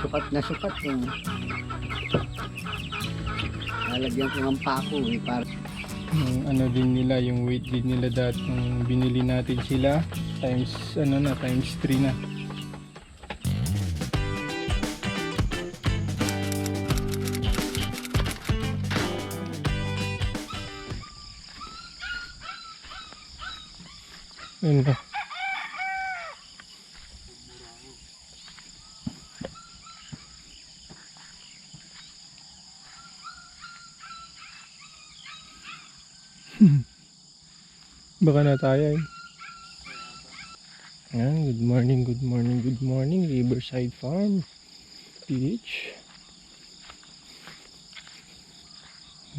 Sukat na sukat yung lalagyan ko ng pako eh para Yung ano din nila, yung weight din nila dati nung binili natin sila times ano na, times 3 na. Ano ba? Baka na tayo eh. Ayan, good morning, good morning, good morning. Riverside Farm. Beach.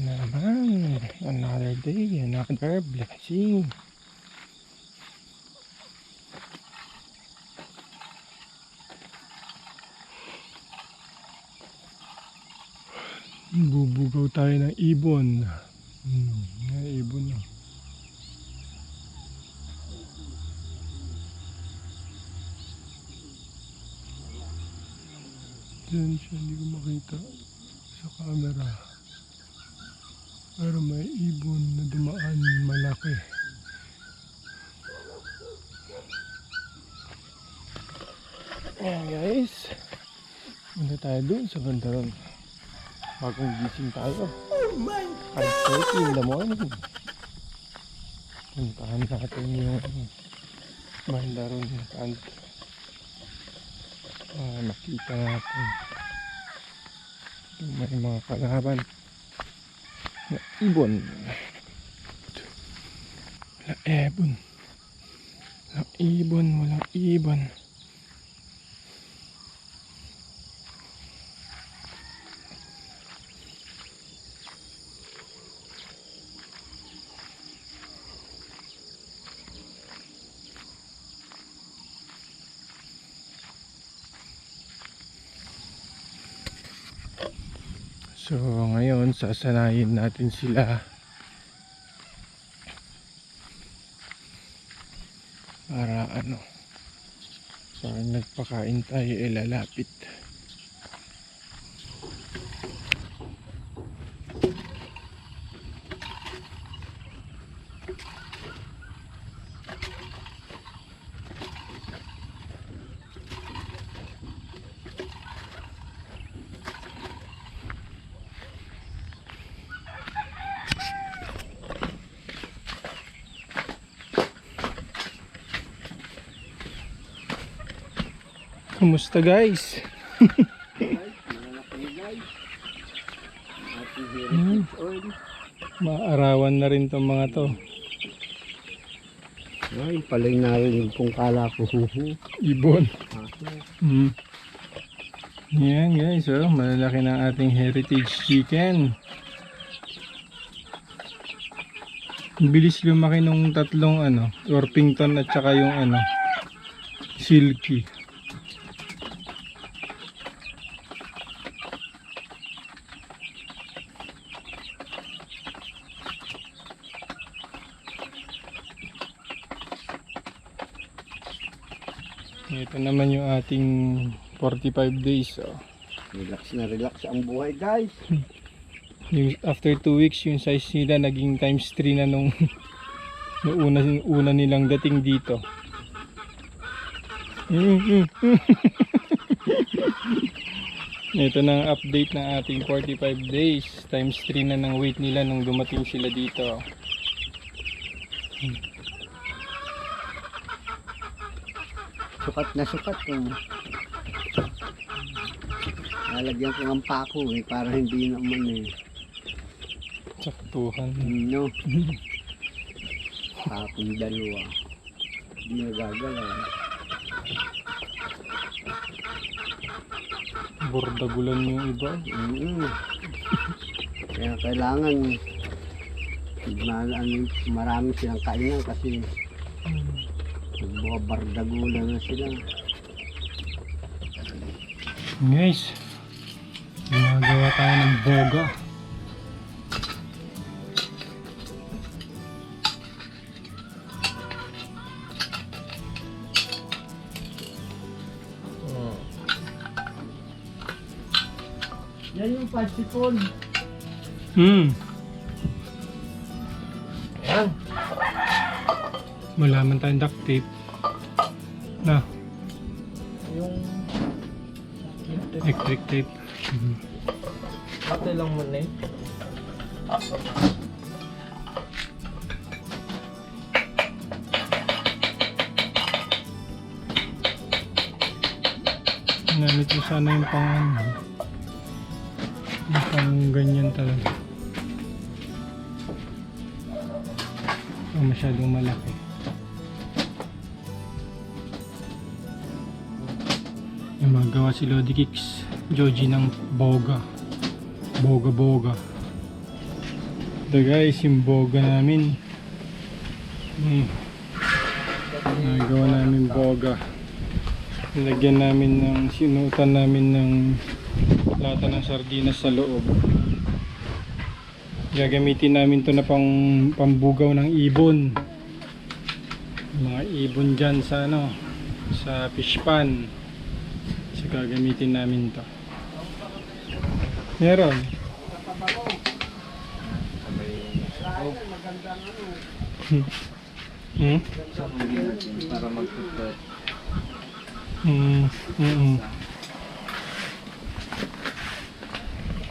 Naman, another day, another blessing. Bubugaw tayo ng ibon. Hmm, ibon na. Diyan siya, hindi ko makita sa camera. Pero may ibon na dumaan malaki. Ayan guys. Punta tayo dun sa banda ron. Bagong gising tayo. Oh my God! 5.30 in the morning. Puntahan natin yung banda ron na Ah, nakita natin. May mga kalaban na ibon. Wala ebon. Wala ibon, wala ibon. So ngayon sasanayin natin sila para ano para nagpakain tayo eh. Kumusta guys? Hmm. Maarawan na rin tong mga to. Ay, palay narinig kong kala ko. Ibon. Aso. Mm. Yan guys, oh, malalaki ng ating heritage chicken. Bilis lumaki nung tatlong ano, Orpington at saka yung ano, silky. Ito naman yung ating 45 days. Oh. Relax na relax ang buhay guys. Yung after 2 weeks, yung size nila naging times 3 na nung, nung una, una nilang dating dito. Ito na ang update ng ating 45 days. Times 3 na ng weight nila nung dumating sila dito. Sukat na sukat yung lalagyan ko ng pako eh para hindi naman eh. Saktuhan. No. Pakong dalawa. Hindi nagagalaw. Bordagulan yung iba. Mm Kaya kailangan ano, marami silang kainan kasi mga bardagulan na sila. Guys, gumagawa tayo ng boga. Yan yung pasipon. Hmm. Yan. Wala man tayong duct tape. Na, Yung... electric tape. Ate lang mo na eh. Ginamit ko sana yung pang ano. Yung pang ganyan talaga. Oh, masyadong malaki. Magawa si Lodi Kicks. Joji ng boga. Boga boga. Ito guys, yung boga namin. Hmm. Nagawa namin boga. Nilagyan namin ng, sinutan namin ng lata ng sardinas sa loob. Gagamitin namin to na pang pambugaw ng ibon. Mga ibon dyan sa ano, sa fish pan. So gagamitin namin to. Meron. Hmm. Para magtutut. Hmm. Mm.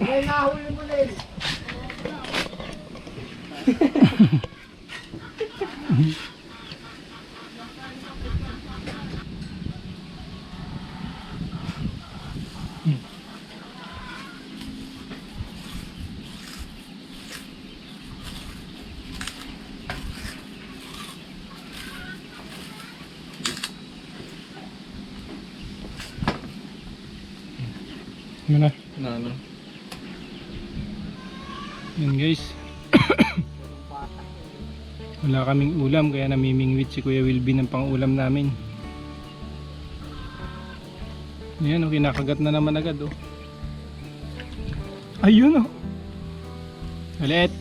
May nahuli mo din. Ano na? Na ano? Yan guys. Wala kaming ulam kaya namimingwit si Kuya Wilby ng pang-ulam namin. Yan oh, kinakagat na naman agad oh. Ayun oh. Ulit.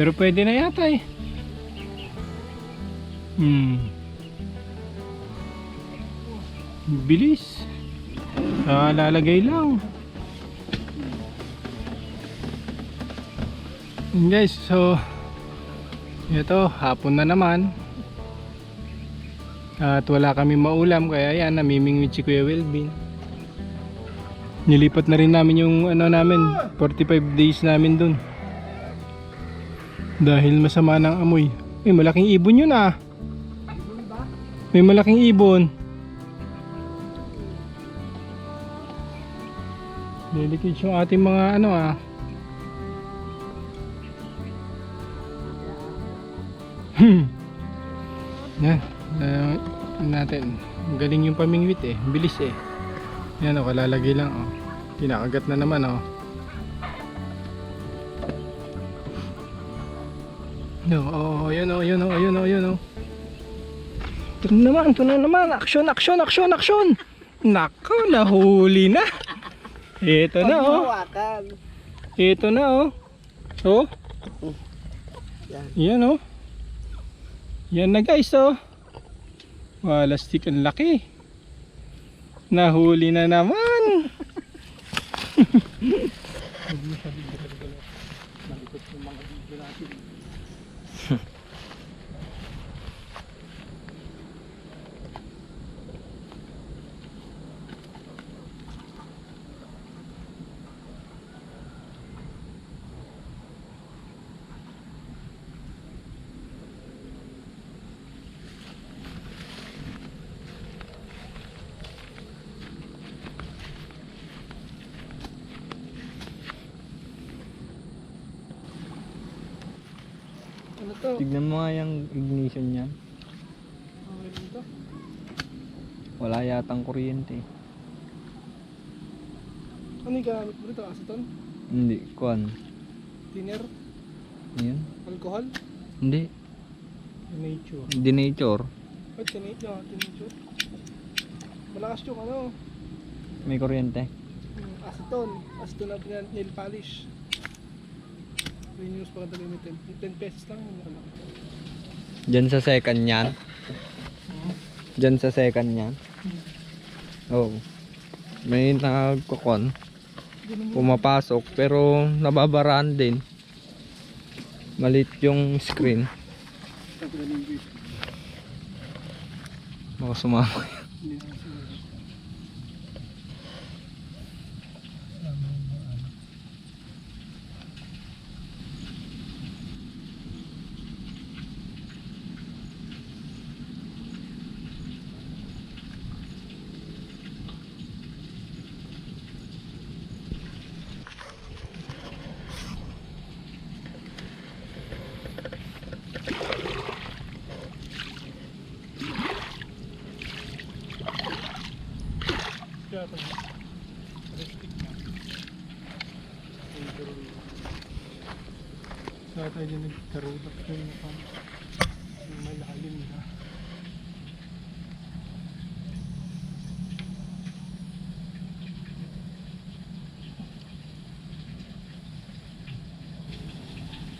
Pero pwede na yata eh. Hmm. Bilis. Ah, lalagay lang. Yun guys, so ito, hapon na naman. At wala kami maulam kaya yan, namimingwit si Kuya Welbin. Nilipat na rin namin yung ano namin, 45 days namin dun. Dahil masama ng amoy. May malaking ibon yun ah. May malaking ibon. Delicate yung ating mga ano ah. Hmm. Yan. Uh, natin. Galing yung pamingwit eh. Bilis eh. Yan o, kalalagay lang oh. Kinakagat na naman oh. No, oh, yun oh, yun oh, yun oh, yun oh. Ito na naman, ito na naman. Action, action, action, action. Nako, nahuli na. Ito na oh. Ito na oh. Oh. Yan. Yan oh. Yan na guys oh. Wala stick ang laki. Nahuli na naman. Ano to? Tignan mo nga yung ignition niya. Okay lang to. Wala yatang kuryente. Ano yung gamit mo dito? Aceton? Hindi, kuan. Thinner? Yan. Alcohol? Hindi. Nature. Denature. Ba't na? Tinature? Malakas yung ano? May kuryente. yung Aceton. Aceton na nail polish. Renews pa kada limited. 10 pesos lang yun. Ano? Diyan sa second niyan. Diyan sa second niyan. Oh. May nagkukon. pumapasok pero nababaraan din. Malit yung screen. Baka sumama. Tayo din nagkarodak yung yung malalim na.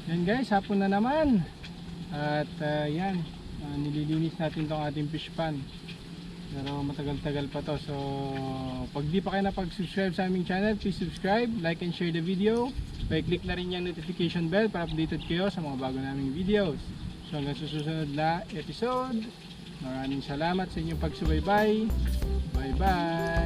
Yan guys, hapon na naman. At ah, yan, ah, nililinis natin tong ating fish pan. Pero matagal-tagal pa to. So, pag di pa kayo napag-subscribe sa aming channel, please subscribe, like and share the video. Pa-click na rin yung notification bell para updated kayo sa mga bago naming videos. So, hanggang susunod na episode. Maraming salamat sa inyong pagsubaybay. Bye-bye!